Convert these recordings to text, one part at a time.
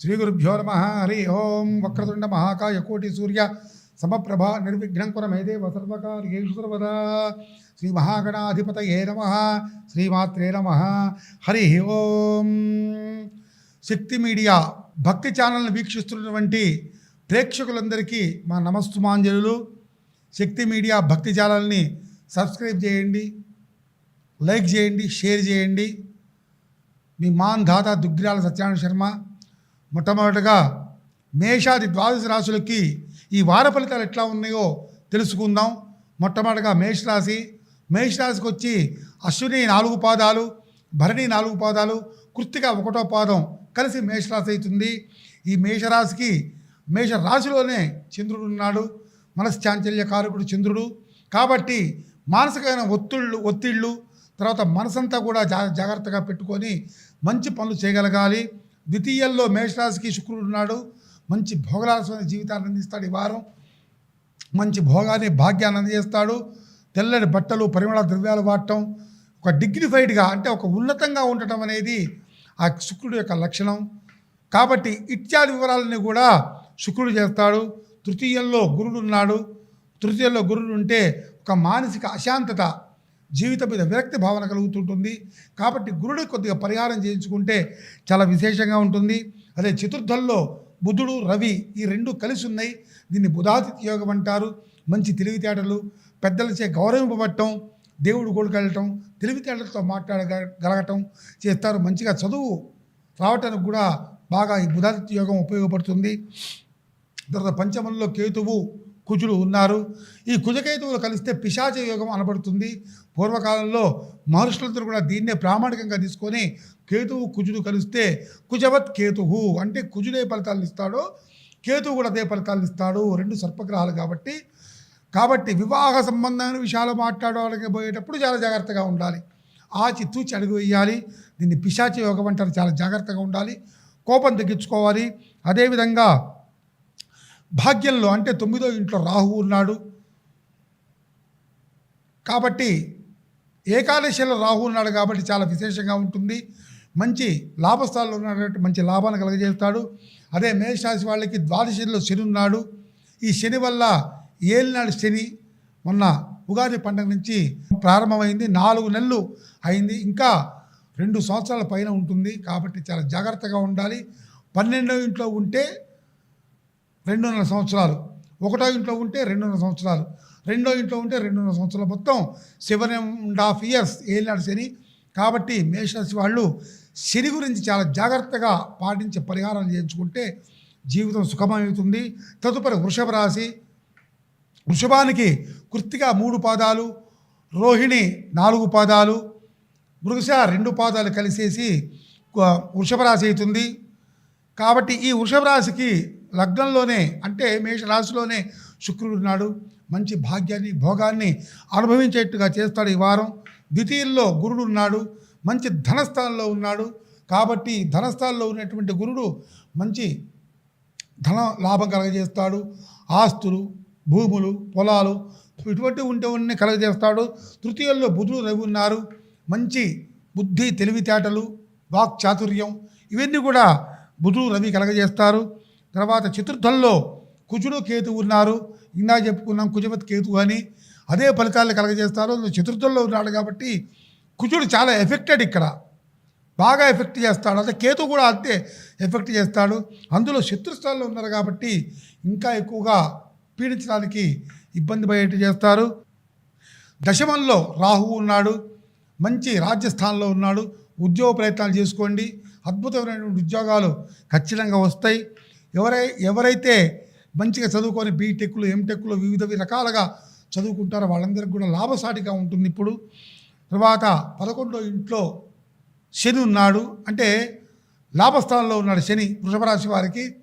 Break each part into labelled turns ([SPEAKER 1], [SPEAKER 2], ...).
[SPEAKER 1] శ్రీ గురుభ్యో నమ. హరి ఓం. వక్రతుండ మహాకాయ కోటి సూర్య సమప్రభ నిర్విఘ్నం కుర మేదేవ సర్వకార్యేషు సర్వదా. శ్రీ మహాగణాధిపతయే నమ. శ్రీమాత్రే నమ. హరి ఓం. శక్తి మీడియా భక్తి ఛానల్ని వీక్షిస్తున్నటువంటి ప్రేక్షకులందరికీ మా నమస్తుమాంజలు శక్తి మీడియా భక్తి ఛానల్ని సబ్స్క్రైబ్ చేయండి లైక్ చేయండి షేర్ చేయండి. మీ మాన్ దాత దుగ్గిరాల సత్యనారాయణ శర్మ. మొట్టమొదటగా మేషాది ద్వాదశ రాశులకి ఈ వార ఫలితాలు ఎట్లా ఉన్నాయో తెలుసుకుందాం. మొట్టమొదటగా మేషరాశి. మేషరాశికి వచ్చి అశ్విని నాలుగు పాదాలు భరణి నాలుగు పాదాలు కృత్తిక ఒకటో పాదం కలిసి మేషరాశి అవుతుంది. ఈ మేషరాశికి మేష రాశిలోనే చంద్రుడు ఉన్నాడు. మనశ్చాంచల్య కారకుడు చంద్రుడు. కాబట్టి మానసికమైన ఒత్తిళ్ళు ఒత్తిళ్ళు తర్వాత మనసంతా కూడా జా జాగ్రత్తగా పెట్టుకొని మంచి పనులు చేయగలగాలి. ద్వితీయంలో మేషరాశికి శుక్రుడు ఉన్నాడు. మంచి భోగరాశమైన జీవితాన్ని అందిస్తాడు ఈ వారం. మంచి భోగాన్ని భాగ్యాన్ని అందజేస్తాడు. తెల్లటి బట్టలు పరిమళ ద్రవ్యాలు వాడటం ఒక డిగ్నిఫైడ్గా అంటే ఒక ఉన్నతంగా ఉండటం అనేది ఆ శుక్రుడు యొక్క లక్షణం. కాబట్టి ఇత్యాది వివరాలని కూడా శుక్రుడు చేస్తాడు. తృతీయంలో గురుడు ఉన్నాడు. తృతీయంలో గురుడు ఉంటే ఒక మానసిక అశాంతత జీవితం మీద విరక్తి భావన కలుగుతుంటుంది. కాబట్టి గురుడు కొద్దిగా పరిహారం చేయించుకుంటే చాలా విశేషంగా ఉంటుంది. అదే చతుర్థంలో బుధుడు రవి ఈ రెండు కలిసి ఉన్నాయి దీన్ని బుధాతిథి యోగం అంటారు. మంచి తెలివితేటలు పెద్దలచే గౌరవింపబట్టడం దేవుడు కొడుకెళ్ళటం తెలివితేటలతో మాట్లాడగలగటం చేస్తారు. మంచిగా చదువు రావటానికి కూడా బాగా ఈ బుధాదిత్య యోగం ఉపయోగపడుతుంది. తర్వాత పంచమంలో కేతువు కుజుడు ఉన్నారు. ఈ కుజకేతువులు కలిస్తే పిశాచ యోగం అనబడుతుంది. పూర్వకాలంలో మహర్షులందరూ కూడా దీన్నే ప్రామాణికంగా తీసుకొని కేతువు కుజుడు కలిస్తే కుజవత్ కేతువు అంటే కుజుడే ఫలితాలను ఇస్తాడో కేతువు కూడా అదే ఫలితాలను ఇస్తాడు. రెండు సర్పగ్రహాలు కాబట్టి కాబట్టి వివాహ సంబంధమైన విషయాలు మాట్లాడడానికి పోయేటప్పుడు చాలా జాగ్రత్తగా ఉండాలి. ఆచి తూచి అడుగు వేయాలి. దీన్ని పిశాచి యోగం అంటారు. చాలా జాగ్రత్తగా ఉండాలి. కోపం తగ్గించుకోవాలి. అదేవిధంగా భాగ్యంలో అంటే తొమ్మిదో ఇంట్లో రాహు ఉన్నాడు. కాబట్టి ఏకాదశిలో రాహు ఉన్నాడు కాబట్టి చాలా విశేషంగా ఉంటుంది. మంచి లాభస్థానంలో ఉన్నటువంటి మంచి లాభాన్ని కలగజేస్తాడు. అదే మేషరాశి వాళ్ళకి ద్వాదశిలో శని ఉన్నాడు. ఈ శని వల్ల ఏలినాడు శని మొన్న ఉగాది పండుగ నుంచి ప్రారంభమైంది. నాలుగు నెలలు అయింది. ఇంకా రెండు సంవత్సరాల పైన ఉంటుంది. కాబట్టి చాలా జాగ్రత్తగా ఉండాలి. పన్నెండో ఇంట్లో ఉంటే రెండున్నర సంవత్సరాలు. ఒకటో ఇంట్లో ఉంటే రెండున్నర సంవత్సరాలు. రెండో ఇంట్లో ఉంటే రెండున్నర సంవత్సరాలు. మొత్తం సెవెన్ అండ్ హాఫ్ ఇయర్స్ ఏలినాడు శని. కాబట్టి మేషరాశి వాళ్ళు శని గురించి చాలా జాగ్రత్తగా పాటించే పరిహారాలు చేయించుకుంటే జీవితం సుఖమవుతుంది తదుపరి వృషభ రాశి. వృషభానికి కృత్తిగా మూడు పాదాలు రోహిణి నాలుగు పాదాలు మృగశ రెండు పాదాలు కలిసేసి వృషభ రాశి అవుతుంది. కాబట్టి ఈ వృషభ రాశికి లగ్నంలోనే అంటే మేషరాశిలోనే శుక్రుడు నాడు మంచి భాగ్యాన్ని భోగాన్ని అనుభవించేట్టుగా చేస్తాడు ఈ వారం. ద్వితీయంలో గురుడు ఉన్నాడు. మంచి ధనస్థానంలో ఉన్నాడు. కాబట్టి ధనస్థానంలో ఉన్నటువంటి గురుడు మంచి ధన లాభం కలగజేస్తాడు. ఆస్తులు భూములు పొలాలు ఇటువంటి ఉంటే ఉన్న కలగజేస్తాడు. తృతీయంలో బుధుడు రవి ఉన్నారు. మంచి బుద్ధి తెలివితేటలు వాక్ చాతుర్యం ఇవన్నీ కూడా బుధుడు రవి కలగజేస్తారు. తర్వాత చతుర్థంలో కుజుడు కేతు ఉన్నారు. ఇందా చెప్పుకున్నాం కుజపతి కేతు అని. అదే ఫలితాలు కలగజేస్తారు. చతుర్థంలో ఉన్నాడు కాబట్టి కుజుడు చాలా ఎఫెక్టెడ్ ఇక్కడ. బాగా ఎఫెక్ట్ చేస్తాడు. అదే కేతు కూడా అంతే ఎఫెక్ట్ చేస్తాడు. అందులో శత్రుస్థానంలో ఉన్నారు కాబట్టి ఇంకా ఎక్కువగా పీడించడానికి ఇబ్బంది పడేట్టు చేస్తారు. దశమంలో రాహు ఉన్నాడు. మంచి రాజ్యస్థానంలో ఉన్నాడు. ఉద్యోగ ప్రయత్నాలు చేసుకోండి. అద్భుతమైనటువంటి ఉద్యోగాలు ఖచ్చితంగా వస్తాయి. ఎవరై ఎవరైతే మంచిగా చదువుకొని బీటెక్లు ఎంటెక్లు వివిధ రకాలుగా చదువుకుంటారో వాళ్ళందరికీ కూడా లాభసాటిగా ఉంటుంది ఇప్పుడు. తర్వాత పదకొండో ఇంట్లో శని ఉన్నాడు. అంటే లాభస్థానంలో ఉన్నాడు శని వృషభ రాశి వారికి.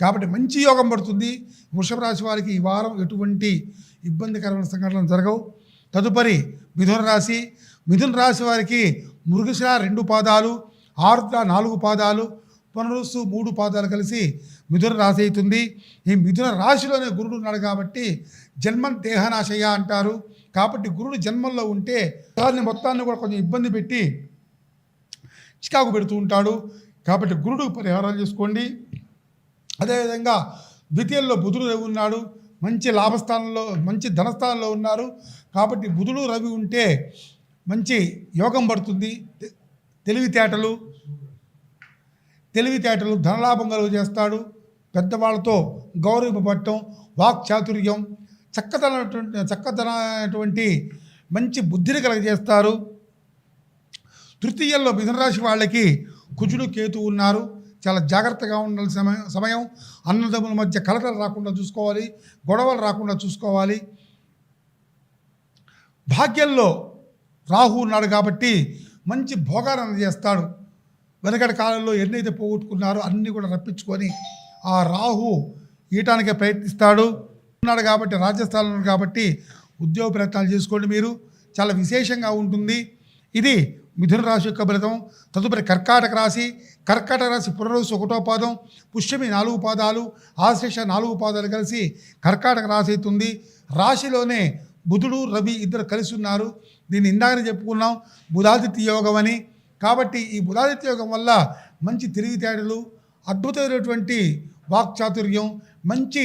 [SPEAKER 1] కాబట్టి మంచి యోగం పడుతుంది. వృషభ రాశి వారికి ఈ వారం ఎటువంటి ఇబ్బందికరమైన సంఘటనలు జరగవు. తదుపరి మిథున రాశి. మిథున రాశి వారికి మృగశిర రెండు పాదాలు ఆరుద్ర నాలుగు పాదాలు పునరుస్సు మూడు పాదాలు కలిసి మిథున రాశి అవుతుంది. ఈ మిథున రాశిలోనే గురుడు ఉన్నాడు కాబట్టి జన్మం దేహనాశయ అంటారు. కాబట్టి గురుడు జన్మంలో ఉంటే దాన్ని మొత్తాన్ని కూడా కొంచెం ఇబ్బంది పెట్టి చికాకు పెడుతూ ఉంటాడు. కాబట్టి గురుడు పరిహారాలు చేసుకోండి. అదేవిధంగా ద్వితీయంలో బుధుడు రవి ఉన్నాడు. మంచి లాభస్థానంలో మంచి ధనస్థానంలో ఉన్నారు. కాబట్టి బుధుడు రవి ఉంటే మంచి యోగం పడుతుంది. తెలివితేటలు తెలివితేటలు ధనలాభం కలుగు చేస్తాడు పెద్దవాళ్ళతో గౌరవింపబడటం వాక్చాతుర్యం చక్కదనటువంటి చక్కదనటువంటి మంచి బుద్ధిని కలగజేస్తారు. తృతీయంలో మిథునరాశి వాళ్ళకి కుజుడు కేతు ఉన్నారు. చాలా జాగ్రత్తగా ఉండాల్సిన సమయం సమయం. అన్నదమ్ముల మధ్య కలకలు రాకుండా చూసుకోవాలి గొడవలు రాకుండా చూసుకోవాలి. భాగ్యంలో రాహు ఉన్నాడు కాబట్టి మంచి భోగాన్ని అందజేస్తాడు వెనకటి కాలంలో ఎన్నైతే పోగొట్టుకున్నారో అన్నీ కూడా రప్పించుకొని ఆ రాహు ఈయటానికే ప్రయత్నిస్తాడు. ఉన్నాడు కాబట్టి రాజ్యస్థానంలో ఉన్నాడు కాబట్టి ఉద్యోగ ప్రయత్నాలు చేసుకోండి మీరు. చాలా విశేషంగా ఉంటుంది. ఇది మిథున రాశి యొక్క ఫలితం. తదుపరి కర్కాటక రాశి. కర్కాటక రాశి పునరుసు ఒకటో పాదం. పుష్యమి నాలుగు పాదాలు. ఆశ్లేష నాలుగు పాదాలు కలిసి కర్కాటక రాశి అవుతుంది రాశిలోనే బుధుడు రవి ఇద్దరు కలిసి ఉన్నారు. దీన్ని ఇందాకనే చెప్పుకున్నాం. బుధాదిత్య యోగం అని. కాబట్టి ఈ బుధాదిత్య యోగం వల్ల మంచి తిరిగితేడలు అద్భుతమైనటువంటి వాక్చాతుర్యం మంచి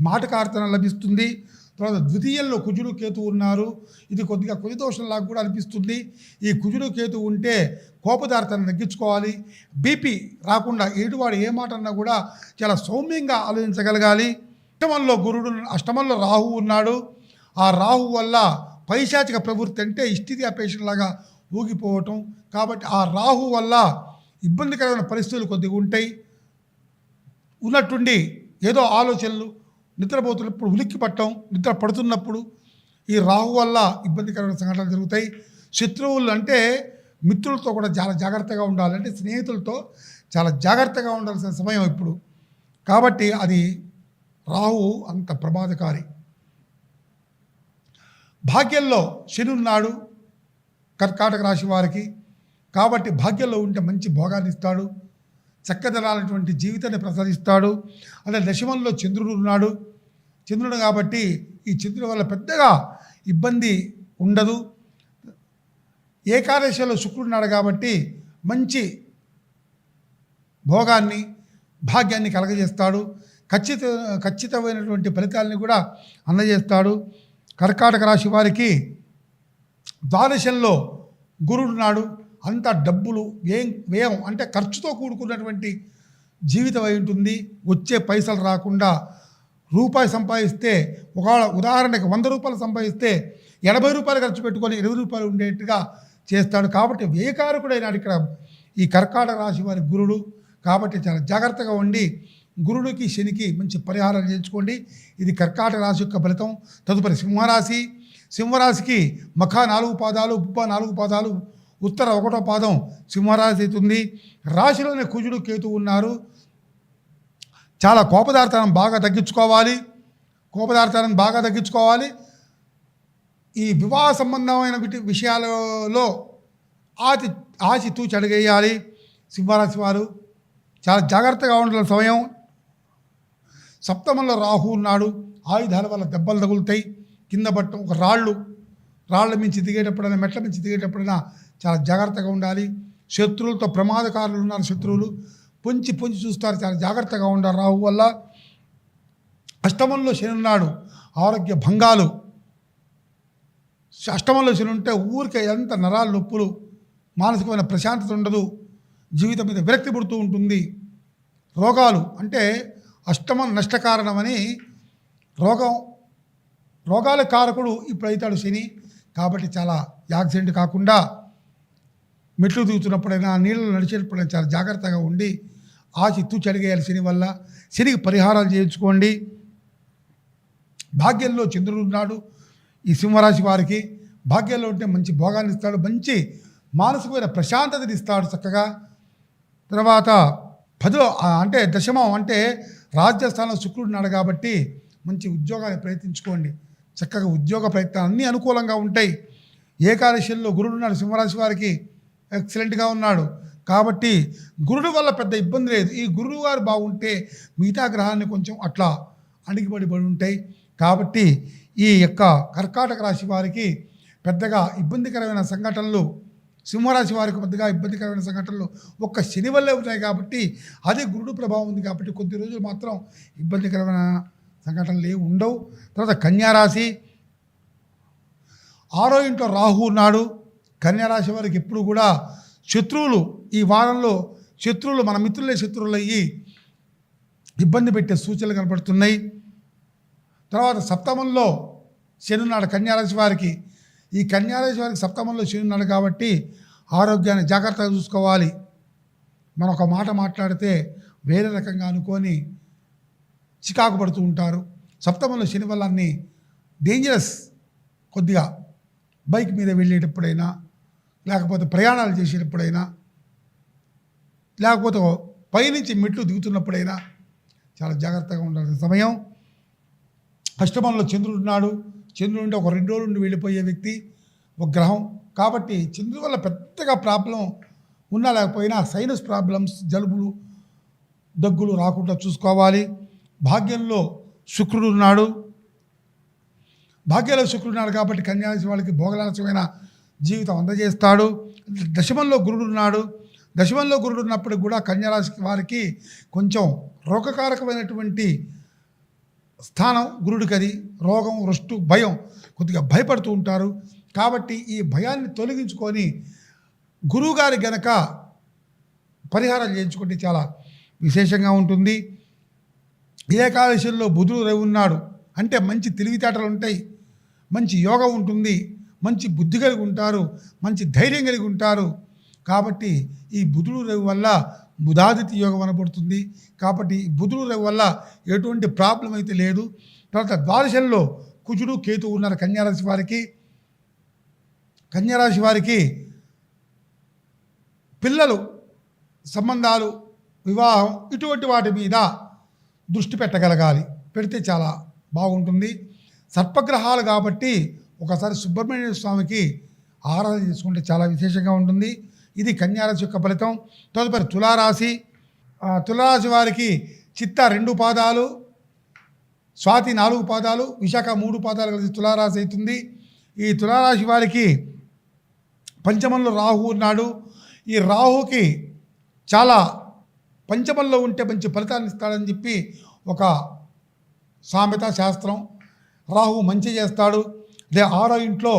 [SPEAKER 1] మాటకార్తన లభిస్తుంది. తర్వాత ద్వితీయంలో కుజుడు కేతు ఉన్నారు. ఇది కొద్దిగా కుజదోషంలాగా కూడా అనిపిస్తుంది. ఈ కుజుడు కేతు ఉంటే కోపదార్థాన్ని తగ్గించుకోవాలి. బీపీ రాకుండా ఏటువాడు ఏ మాట అన్నా కూడా చాలా సౌమ్యంగా ఆలోచించగలగాలి. అష్టమంలో గురుడు అష్టమంలో రాహు ఉన్నాడు. ఆ రాహు వల్ల పైశాచిక ప్రవృత్తి అంటే ఇష్టిది అపేషన్ లాగా ఊగిపోవటం. కాబట్టి ఆ రాహు వల్ల ఇబ్బందికరమైన పరిస్థితులు కొద్దిగా ఉంటాయి. ఉన్నట్టుండి ఏదో ఆలోచనలు నిద్రపోతున్నప్పుడు ఉలిక్కి పట్టడం నిద్ర పడుతున్నప్పుడు ఈ రాహు వల్ల ఇబ్బందికరమైన సంఘటనలు జరుగుతాయి. శత్రువులు అంటే మిత్రులతో కూడా చాలా జాగ్రత్తగా ఉండాలి. అంటే స్నేహితులతో చాలా జాగ్రత్తగా ఉండాల్సిన సమయం ఇప్పుడు. కాబట్టి అది రాహు అంత ప్రమాదకారి. భాగ్యంలో శని ఉన్నాడు కర్కాటక రాశి వారికి. కాబట్టి భాగ్యంలో ఉంటే మంచి భోగాన్ని ఇస్తాడు. చక్కదనాలటువంటి జీవితాన్ని ప్రసాదిస్తాడు. అదే దశమంలో చంద్రుడు ఉన్నాడు. చంద్రుడు కాబట్టి ఈ చంద్రుడి వల్ల పెద్దగా ఇబ్బంది ఉండదు. ఏకాదశిలో శుక్రుడు ఉన్నాడు కాబట్టి మంచి భోగాన్ని భాగ్యాన్ని కలగజేస్తాడు. ఖచ్చిత ఖచ్చితమైనటువంటి ఫలితాలని కూడా అందజేస్తాడు. కర్కాటక రాశి వారికి ద్వాదశంలో గురుడున్నాడు అంత డబ్బులు వ్యయం వ్యయం అంటే ఖర్చుతో కూడుకున్నటువంటి జీవితం అయి ఉంటుంది. వచ్చే పైసలు రాకుండా రూపాయి సంపాదిస్తే ఒకవేళ ఉదాహరణకి వంద రూపాయలు సంపాదిస్తే ఎనభై రూపాయలు ఖర్చు పెట్టుకొని ఇరవై రూపాయలు ఉండేట్టుగా చేస్తాడు. కాబట్టి వ్యయకారకుడైన ఇక్కడ ఈ కర్కాటక రాశి వారి గురుడు. కాబట్టి చాలా జాగ్రత్తగా ఉండి గురుడికి శనికి మంచి పరిహారాలు చేయించుకోండి. ఇది కర్కాటక రాశి యొక్క ఫలితం. తదుపరి సింహరాశి. సింహరాశికి మఖ నాలుగు పాదాలు ఉప్ప నాలుగు పాదాలు ఉత్తర ఒకటో పాదం సింహరాశి అవుతుంది రాశిలోనే కుజుడు కేతు ఉన్నారు. చాలా కోపదార్థాలను బాగా తగ్గించుకోవాలి. కోపదార్థాలను బాగా తగ్గించుకోవాలి. ఈ వివాహ సంబంధమైన విషయాలలో ఆచి ఆచి తూచి అడిగేయాలి. సింహరాశి వారు చాలా జాగ్రత్తగా ఉండాలి సమయం. సప్తమంలో రాహు ఉన్నాడు. ఆయుధాల వల్ల దెబ్బలు తగులుతాయి. కింద పట్టడం ఒక రాళ్ళు రాళ్ళ మించి దిగేటప్పుడైనా మెట్ల మించి దిగేటప్పుడైనా చాలా జాగ్రత్తగా ఉండాలి. శత్రువులతో ప్రమాదకారులు ఉన్నారు శత్రువులు. పొంచి పొంచి చూస్తారు చాలా జాగ్రత్తగా ఉండాలి. రాహు వల్ల అష్టమంలో శని ఉన్నాడు. ఆరోగ్య భంగాలు. అష్టమంలో శని ఉంటే ఊరికే ఎంత నరాలు నొప్పులు మానసికమైన ప్రశాంతత ఉండదు. జీవితం మీద విరక్తి పుడుతూ ఉంటుంది. రోగాలు అంటే అష్టమం నష్టకారణమని రోగం రోగాల కారకుడు ఇప్పుడు అవుతాడు శని. కాబట్టి చాలా యాక్సిడెంట్ కాకుండా మెట్లు దిగుతున్నప్పుడైనా నీళ్ళు నడిచేటప్పుడైనా చాలా జాగ్రత్తగా ఉండి ఆ చిత్తు చెడిగేయాలి శని వల్ల. శనికి పరిహారాలు చేయించుకోండి. భాగ్యంలో చంద్రుడు ఉన్నాడు. ఈ సింహరాశి వారికి భాగ్యంలో ఉంటే మంచి భోగాన్ని ఇస్తాడు. మంచి మానసికమైన ప్రశాంతతని ఇస్తాడు చక్కగా. తర్వాత పదిలో అంటే దశమం అంటే రాజ్యస్థానంలో శుక్రుడు ఉన్నాడు కాబట్టి మంచి ఉద్యోగాన్ని ప్రయత్నించుకోండి. చక్కగా ఉద్యోగ ప్రయత్నాలు అన్నీ అనుకూలంగా ఉంటాయి. ఏకాదశిలో గురుడు ఉన్నాడు సింహరాశి వారికి. ఎక్సలెంట్గా ఉన్నాడు. కాబట్టి గురుడు వల్ల పెద్ద ఇబ్బంది లేదు. ఈ గురువు గారు బాగుంటే మిగతా గ్రహాన్ని కొంచెం అట్లా అణిగిపడి పడి ఉంటాయి. కాబట్టి ఈ యొక్క కర్కాటక రాశి వారికి పెద్దగా ఇబ్బందికరమైన సంఘటనలు సింహరాశి వారికి పెద్దగా ఇబ్బందికరమైన సంఘటనలు ఒక్క శని వల్లే ఉన్నాయి కాబట్టి అదే గురుడు ప్రభావం ఉంది కాబట్టి కొద్ది రోజులు మాత్రం ఇబ్బందికరమైన సంఘటనలు ఏవి ఉండవు. తర్వాత కన్యారాశి ఆరో ఇంట్లో రాహు ఉన్నాడు. కన్యారాశి వారికి ఎప్పుడు కూడా శత్రువులు ఈ వారంలో శత్రువులు మన మిత్రులే శత్రువులు అయ్యి ఇబ్బంది పెట్టే సూచనలు కనపడుతున్నాయి. తర్వాత సప్తమంలో శనున్నాడు కన్యారాశి వారికి. ఈ కన్యారాశి వారికి సప్తమంలో శనున్నాడు కాబట్టి ఆరోగ్యాన్ని జాగ్రత్తగా చూసుకోవాలి. మనం ఒక మాట మాట్లాడితే వేరే రకంగా అనుకొని చికాకు పడుతూ ఉంటారు. సప్తమంలో శని వల్ల అన్ని డేంజరస్ కొద్దిగా బైక్ మీద వెళ్ళేటప్పుడైనా లేకపోతే ప్రయాణాలు చేసేటప్పుడైనా లేకపోతే పైనుంచి మెట్లు దిగుతున్నప్పుడైనా చాలా జాగ్రత్తగా ఉండాల్సిన సమయం. అష్టమంలో చంద్రుడు ఉన్నాడు. చంద్రుడు ఉంటే ఒక రెండు రోజులు నుండి వెళ్ళిపోయే వ్యక్తి ఒక గ్రహం. కాబట్టి చంద్రుడి వల్ల పెద్దగా ప్రాబ్లం ఉన్నా లేకపోయినా సైనస్ ప్రాబ్లమ్స్ జలుబులు దగ్గులు రాకుండా చూసుకోవాలి. భాగ్యంలో శుక్రుడు ఉన్నాడు. భాగ్యంలో శుక్రుడు ఉన్నాడు కాబట్టి కన్యారాశి వాళ్ళకి భోగలాలసమైన జీవితం అందజేస్తాడు. దశమంలో గురుడు ఉన్నాడు దశమంలో గురుడు ఉన్నప్పుడు కూడా కన్యారాశి వారికి కొంచెం రోగకారకమైనటువంటి స్థానం గురుడికి అది రోగం రుష్టు భయం కొద్దిగా భయపడుతూ ఉంటారు. కాబట్టి ఈ భయాన్ని తొలగించుకొని గురువుగారి గనక పరిహారం చేయించుకుంటే చాలా విశేషంగా ఉంటుంది. ఏకాదశిలో బుధుడు రవి ఉన్నాడు. అంటే మంచి తెలివితేటలు ఉంటాయి. మంచి యోగం ఉంటుంది. మంచి బుద్ధి కలిగి ఉంటారు మంచి ధైర్యం కలిగి ఉంటారు. కాబట్టి ఈ బుధుడు రవి వల్ల బుధాదిత్య యోగం అనబడుతుంది. కాబట్టి బుధుడు రవి వల్ల ఎటువంటి ప్రాబ్లం అయితే లేదు. తర్వాత ద్వాదశంలో కుజుడు కేతు ఉన్నారు కన్యారాశి వారికి. కన్యారాశి వారికి పిల్లలు సంబంధాలు వివాహం ఇటువంటి వాటి మీద దృష్టి పెట్టగలగాలి. పెడితే చాలా బాగుంటుంది. సర్పగ్రహాలు కాబట్టి ఒకసారి సుబ్రహ్మణ్య స్వామికి ఆరాధన చేసుకుంటే చాలా విశేషంగా ఉంటుంది. ఇది కన్యారాశి యొక్క ఫలితం. తదుపరి తులారాశి. తులారాశి వారికి చిత్త రెండు పాదాలు స్వాతి నాలుగు పాదాలు విశాఖ మూడు పాదాలు కలిసి తులారాశి అవుతుంది. ఈ తులారాశి వారికి పంచమంలో రాహు ఉన్నాడు. ఈ రాహుకి చాలా పంచమంలో ఉంటే మంచి ఫలితాన్ని ఇస్తాడని చెప్పి ఒక సామెత శాస్త్రం. రాహు మంచి చేస్తాడు. దే ఆరో ఇంట్లో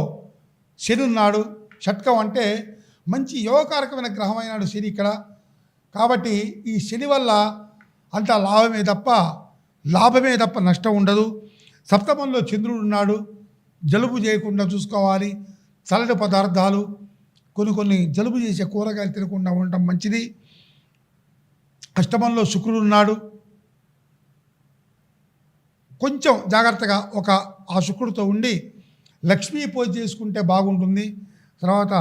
[SPEAKER 1] శని ఉన్నాడు. షట్కం అంటే మంచి యోగకారకమైన గ్రహం అయినాడు శని ఇక్కడ. కాబట్టి ఈ శని వల్ల అంత లాభమే తప్ప లాభమే తప్ప నష్టం ఉండదు. సప్తమంలో చంద్రుడు ఉన్నాడు. జలుబు చేయకుండా చూసుకోవాలి. చల్లటి పదార్థాలు కొన్ని కొన్ని జలుబు చేసే కూరగాయలు తినకుండా ఉండటం మంచిది. అష్టమంలో శుక్రుడు ఉన్నాడు. కొంచెం జాగ్రత్తగా ఒక ఆ శుక్రుడితో ఉండి లక్ష్మీ పూజ చేసుకుంటే బాగుంటుంది. తర్వాత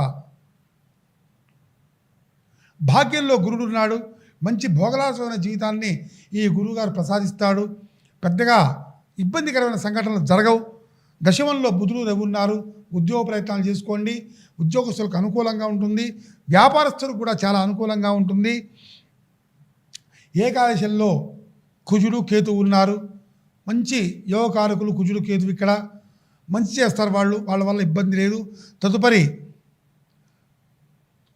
[SPEAKER 1] భాగ్యంలో గురుడు ఉన్నాడు. మంచి భోగలాసమైన జీవితాన్ని ఈ గురువుగారు ప్రసాదిస్తాడు. పెద్దగా ఇబ్బందికరమైన సంఘటనలు జరగవు. దశమంలో బుధుడు రవి ఉన్నారు. ఉద్యోగ ప్రయత్నాలు చేసుకోండి. ఉద్యోగస్తులకు అనుకూలంగా ఉంటుంది. వ్యాపారస్తులకు కూడా చాలా అనుకూలంగా ఉంటుంది. ఏకాదశంలో కుజుడు కేతు ఉన్నారు. మంచి యోగకారకులు కుజుడు కేతు ఇక్కడ. మంచి చేస్తారు వాళ్ళు వాళ్ళ వల్ల ఇబ్బంది లేదు. తదుపరి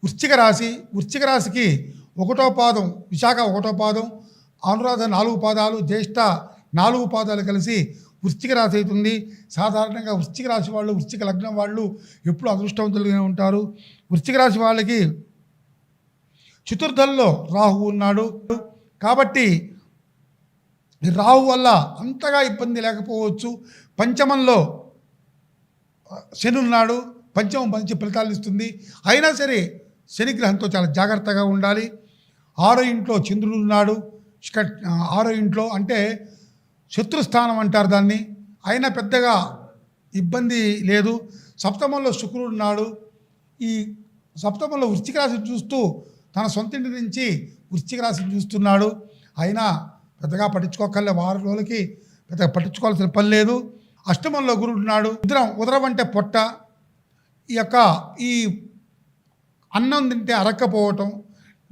[SPEAKER 1] వృశ్చిక రాశి. వృశ్చిక రాశికి ఒకటో పాదం విశాఖ ఒకటో పాదం అనురాధ నాలుగు పాదాలు జ్యేష్ఠ నాలుగు పాదాలు కలిసి వృశ్చిక రాశి అవుతుంది. సాధారణంగా వృశ్చిక రాశి వాళ్ళు వృశ్చిక లగ్నం వాళ్ళు ఎప్పుడు అదృష్టవంతులుగా ఉంటారు. వృశ్చిక రాశి వాళ్ళకి చతుర్థంలో రాహు ఉన్నాడు. కాబట్టి రాహు వల్ల అంతగా ఇబ్బంది లేకపోవచ్చు. పంచమంలో శని ఉన్నాడు పంచమం మంచి ఫలితాలు ఇస్తుంది. అయినా సరే శని గ్రహంతో చాలా జాగ్రత్తగా ఉండాలి. ఆరో ఇంట్లో చంద్రుడు ఉన్నాడు. ఆరో ఇంట్లో అంటే శత్రుస్థానం అంటారు దాన్ని. అయినా పెద్దగా ఇబ్బంది లేదు. సప్తమంలో శుక్రుడు ఉన్నాడు. ఈ సప్తమంలో వృశ్చిక రాశిని చూస్తూ తన సొంత ఇంటి నుంచి వృశ్చిక రాశిని చూస్తున్నాడు. అయినా పెద్దగా పట్టించుకోకర్లే. వారం రోజులకి పెద్దగా పట్టించుకోవాల్సిన పని లేదు. అష్టమంలో గురుడు ఉన్నాడు ఉదరం ఉదరం అంటే పొట్ట ఈ యొక్క ఈ అన్నం తింటే అరక్కపోవటం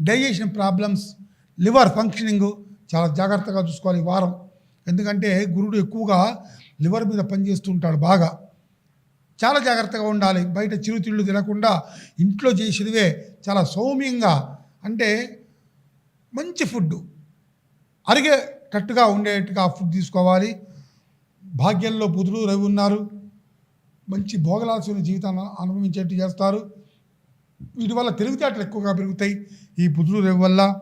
[SPEAKER 1] డైజెషన్ ప్రాబ్లమ్స్ లివర్ ఫంక్షనింగ్ చాలా జాగ్రత్తగా చూసుకోవాలి ఈ వారం. ఎందుకంటే గురుడు ఎక్కువగా లివర్ మీద పనిచేస్తూ ఉంటాడు బాగా. చాలా జాగ్రత్తగా ఉండాలి. బయట చిరుతిళ్ళు తినకుండా ఇంట్లో చేసినవే చాలా సౌమ్యంగా అంటే మంచి ఫుడ్ అరిగేటట్టుగా ఉండేట్టుగా ఫుడ్ తీసుకోవాలి. భాగ్యంలో బుధుడు రవి ఉన్నారు. మంచి భోగలాల్సిన జీవితాన్ని అనుభవించేట్టు చేస్తారు. వీటి వల్ల తెలివితేటలు ఎక్కువగా పెరుగుతాయి. ఈ బుధుడు రవి వల్ల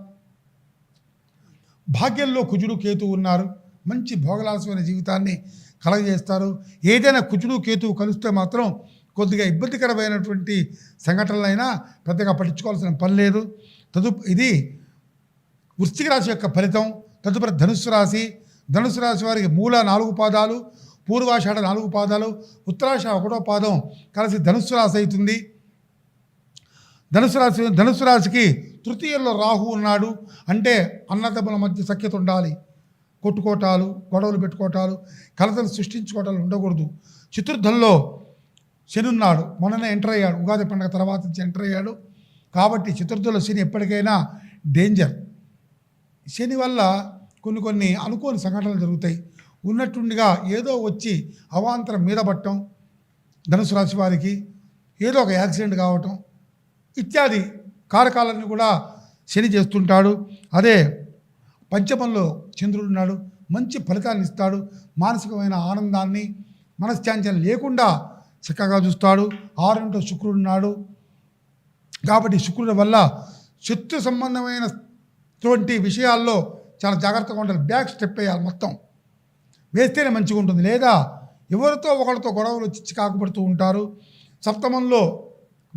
[SPEAKER 1] భాగ్యంలో కుజుడు కేతు ఉన్నారు. మంచి భోగలాల్సిన జీవితాన్ని కలగజేస్తారు. ఏదైనా కుజుడు కేతువు కలిస్తే మాత్రం కొద్దిగా ఇబ్బందికరమైనటువంటి సంఘటనలైనా పెద్దగా పట్టించుకోవాల్సిన పని లేదు. తదు ఇది వృశ్చిక రాశి యొక్క ఫలితం. తదుపరి ధనుస్సు రాశి. ధనుసు రాశి వారికి మూల నాలుగు పాదాలు పూర్వాషాఢ నాలుగు పాదాలు ఉత్తరాష ఒకటో పాదం కలిసి ధనుసు రాశి అవుతుంది. ధనుసు రాశి ధనుసు రాశికి తృతీయంలో రాహు ఉన్నాడు. అంటే అన్నదమ్ముల మధ్య సఖ్యత ఉండాలి. కొట్టుకోటాలు గొడవలు పెట్టుకోవటాలు కలతలు సృష్టించుకోవటాలు ఉండకూడదు. చతుర్థంలో శని ఉన్నాడు. మొన్ననే ఎంటర్ అయ్యాడు. ఉగాది పండుగ తర్వాత నుంచి ఎంటర్ అయ్యాడు. కాబట్టి చతుర్థంలో శని ఎప్పటికైనా డేంజర్ శని వల్ల కొన్ని కొన్ని అనుకోని సంఘటనలు జరుగుతాయి. ఉన్నట్టుండిగా ఏదో వచ్చి అవాంతరం మీద పట్టడం ధనుసు రాశి వారికి ఏదో ఒక యాక్సిడెంట్ కావటం ఇత్యాది కారకాలన్నీ కూడా శని చేస్తుంటాడు. అదే పంచమంలో చంద్రుడు ఉన్నాడు. మంచి ఫలితాన్ని ఇస్తాడు. మానసికమైన ఆనందాన్ని మనశ్చాంచల్యం లేకుండా చక్కగా చూస్తాడు. ఆరింటో శుక్రుడు ఉన్నాడు. కాబట్టి శుక్రుడి వల్ల శత్రు సంబంధమైనటువంటి విషయాల్లో చాలా జాగ్రత్తగా ఉండాలి. బ్యాక్ స్టెప్ వేయాలి మొత్తం. వేస్తేనే మంచిగా ఉంటుంది. లేదా ఎవరితో ఒకరితో గొడవలు వచ్చి చికాకు ఉంటారు. సప్తమంలో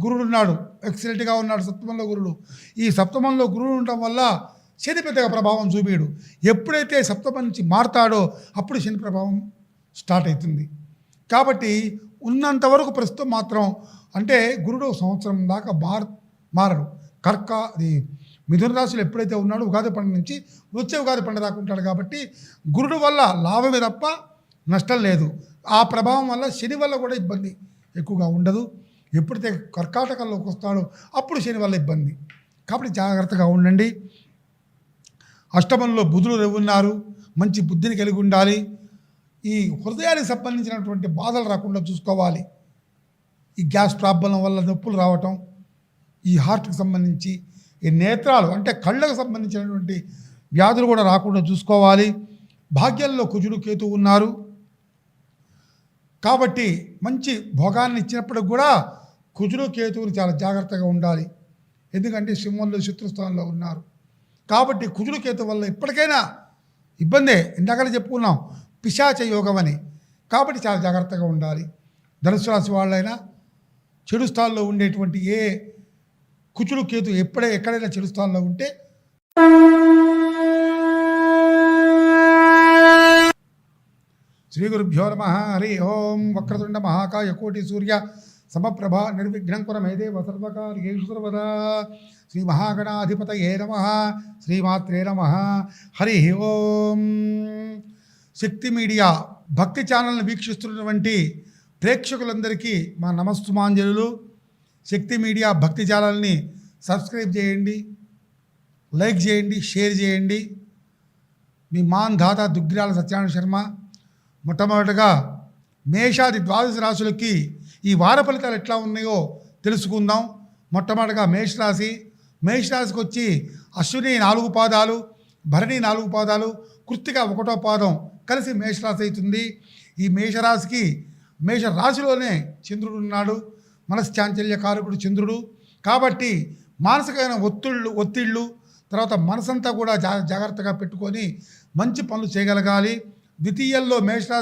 [SPEAKER 1] గురుడు ఉన్నాడు. ఎక్సలెంట్గా ఉన్నాడు సప్తమంలో గురుడు. ఈ సప్తమంలో గురుడు ఉండటం వల్ల శని పెద్దగా ప్రభావం చూపించడు ఎప్పుడైతే సప్తమం నుంచి మారతాడో అప్పుడు శని ప్రభావం స్టార్ట్ అవుతుంది. కాబట్టి ఉన్నంత వరకు ప్రస్తుతం మాత్రం అంటే గురుడు సంవత్సరం దాకా మార్ మారడు. కర్క అది మిథున రాశిలో ఎప్పుడైతే ఉన్నాడో ఉగాది పండుగ నుంచి వచ్చే ఉగాది పండుగ దాకా ఉంటాడు కాబట్టి గురుడు వల్ల లాభమే తప్ప నష్టం లేదు. ఆ ప్రభావం వల్ల శని వల్ల కూడా ఇబ్బంది ఎక్కువగా ఉండదు. ఎప్పుడైతే కర్కాటకంలోకి వస్తాడో అప్పుడు శని వల్ల ఇబ్బంది. కాబట్టి జాగ్రత్తగా ఉండండి. అష్టమంలో బుధులు ఉన్నారు. మంచి బుద్ధిని కలిగి ఉండాలి. ఈ హృదయానికి సంబంధించినటువంటి బాధలు రాకుండా చూసుకోవాలి. ఈ గ్యాస్ ప్రాబ్లం వల్ల నొప్పులు రావటం ఈ హార్ట్కి సంబంధించి ఈ నేత్రాలు అంటే కళ్ళకు సంబంధించినటువంటి వ్యాధులు కూడా రాకుండా చూసుకోవాలి. భాగ్యంలో కుజుడు కేతు ఉన్నారు. కాబట్టి మంచి భోగాన్ని ఇచ్చినప్పటికి కూడా కుజుడు కేతువులు చాలా జాగ్రత్తగా ఉండాలి. ఎందుకంటే సింహంలో శత్రుస్థానంలో ఉన్నారు. కాబట్టి కుజుడు కేతు వల్ల ఇప్పటికైనా ఇబ్బందే. ఇందాకనే చెప్పుకున్నాం పిశాచ యోగం అని. కాబట్టి చాలా జాగ్రత్తగా ఉండాలి. ధనుసు రాశి వాళ్ళైనా చెడు స్థానంలో ఉండేటువంటి ఏ కుచుడు కేతు ఎప్పుడే ఎక్కడైనా చెడు స్థానంలో ఉంటే శ్రీ గురుభ్యో నమ హరి ఓం వక్రతుండ మహాకాయ కోటి సూర్య సమప్రభ నిర్విఘ్నం కుర మేదేవ సర్వకార్యేషు సర్వదా. శ్రీ మహాగణాధిపతయే నమ శ్రీమాత్రే నమ హరి ఓం. శక్తి మీడియా భక్తి ఛానల్ని వీక్షిస్తున్నటువంటి ప్రేక్షకులందరికీ మా నమస్తుమాంజలు శక్తి మీడియా భక్తి ఛానల్ని సబ్స్క్రైబ్ చేయండి లైక్ చేయండి షేర్ చేయండి. మీ మాన్ దాత దుగ్గిరాల సత్యనారాయణ శర్మ మొట్టమొదటగా మేషాది ద్వాదశ రాశులకి ఈ వార ఫలితాలు ఎట్లా ఉన్నాయో తెలుసుకుందాం. మొట్టమొదటగా మేషరాశి. మేషరాశికి వచ్చి అశ్విని నాలుగు పాదాలు భరణి నాలుగు పాదాలు కృత్తిక ఒకటో పాదం కలిసి మేషరాశి అవుతుంది. ఈ మేషరాశికి మేష రాశిలోనే చంద్రుడు ఉన్నాడు. మనశ్చాంచల్య కారకుడు చంద్రుడు. కాబట్టి మానసికమైన ఒత్తిళ్ళు ఒత్తిళ్ళు తర్వాత మనసంతా కూడా జా జాగ్రత్తగా పెట్టుకొని మంచి పనులు చేయగలగాలి. ద్వితీయంలో మేషరాశి